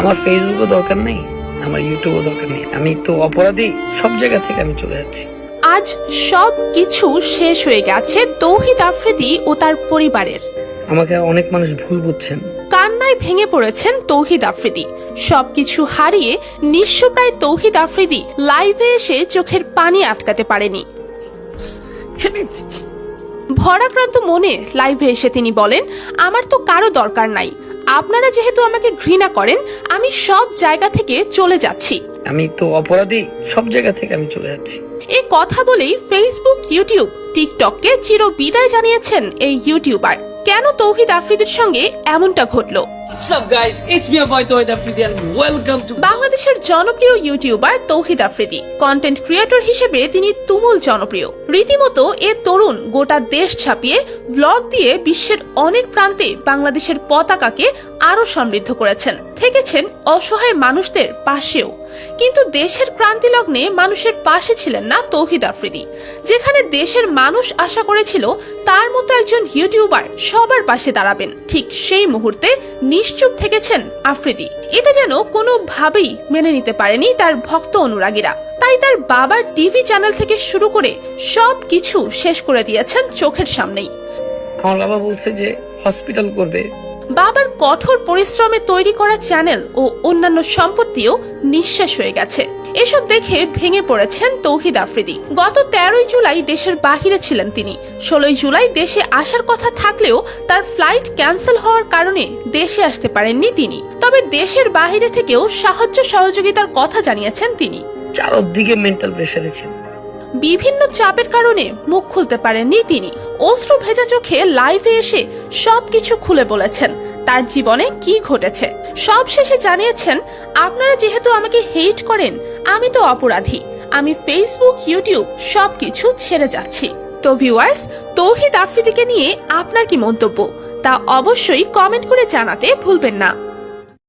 আমার ফেসবুকও দরকার নেই আমার ইউটিউবও দরকার নেই। আমি তো অপরাধী সব জায়গা থেকে আমি চলে যাচ্ছি। আজ সব কিছু শেষ হয়ে গেছে তৌহিদ আফ্রিদি ও তার পরিবারের। আমাকে অনেক মানুষ ভুল বুঝছেন। কান্নায় ভেঙে পড়েছেন তৌহিদ আফ্রিদি। সবকিছু হারিয়ে নিঃস্বপ্রায় তৌহিদ আফ্রিদি লাইভে এসে চোখের পানি আটকাতে পারেনি। ভরাক্রান্ত মনে লাইভে এসে তিনি বলেন আমার তো কারও দরকার নাই। আপনারা যেহেতু আমাকে ঘৃণা করেন আমি সব জায়গা থেকে চলে যাচ্ছি। আমি তো অপরাধী সব জায়গা থেকে আমি চলে যাচ্ছি। এ কথা বলেই ফেসবুক ইউটিউব টিকটককে চির বিদায় জানিয়েছেন এই ইউটিউবার কেন তৌহিদ আফ্রিদির সঙ্গে এমনটা ঘটলো? বাংলাদেশের জনপ্রিয় YouTuber Tawhid Afridi. Content creator হিসেবে তিনি তুমুল জনপ্রিয়। রীতিমতো এ তরুণ গোটা দেশ ছাপিয়ে ব্লগ দিয়ে বিশ্বের অনেক প্রান্তে বাংলাদেশের পতাকাকে আরও সমৃদ্ধ করেছেন। থেকেছেন অসহায় মানুষদের পাশেও। কিন্তু দেশের ক্রান্তি লগ্নে মানুষের পাশে ছিলেন না তৌহিদ আফ্রিদি। যেখানে দেশের মানুষ আশা করেছিল তার মতো একজন ইউটিউবার সবার পাশে দাঁড়াবেন। ঠিক সেই মুহূর্তে নিশ্চুপ থেকেছেন আফ্রিদি। এটা যেন কোনোভাবেই মেনে নিতে পারেনি তার ভক্ত অনুরাগীরা। তাই তার বাবার টিভি চ্যানেল থেকে শুরু করে সব কিছু শেষ করে দিয়েছেন চোখের সামনেই। আমার বাবা বলছে যে হসপিটাল করবে। বাবার কঠোর পরিশ্রমে তৈরি করা চ্যানেল ও অন্যান্য সম্পত্তিও নিঃশেষ হয়ে গেছে। এসব দেখে ভেঙে পড়েছেন তৌহিদ আফ্রিদি। গত তেরোই জুলাই দেশের বাহিরে ছিলেন তিনি। ষোলোই জুলাই দেশে আসার কথা থাকলেও তার ফ্লাইট ক্যান্সেল হওয়ার কারণে দেশে আসতে পারেননি তিনি। তবে দেশের বাহিরে থেকেও সাহায্য সহযোগিতার কথা জানিয়েছেন তিনি। চারদিকে মেন্টাল প্রেশারে বিভিন্ন চাপের কারণে মুখ খুলতে পারেননি তিনি। অশ্রু ভেজা চোখে লাইভে এসে সবকিছু খুলে বলেছেন তার জীবনে কি ঘটেছে। সব শেষে জানিয়েছেন আপনারা যেহেতু আমাকে হেট করেন আমি তো অপরাধী। আমি ফেসবুক ইউটিউব সবকিছু ছেড়ে যাচ্ছি। তো ভিউয়ার্স তৌহিদ আফ্রিদিকে নিয়ে আপনার কি মন্তব্য? তা অবশ্যই কমেন্ট করে জানাতে ভুলবেন না।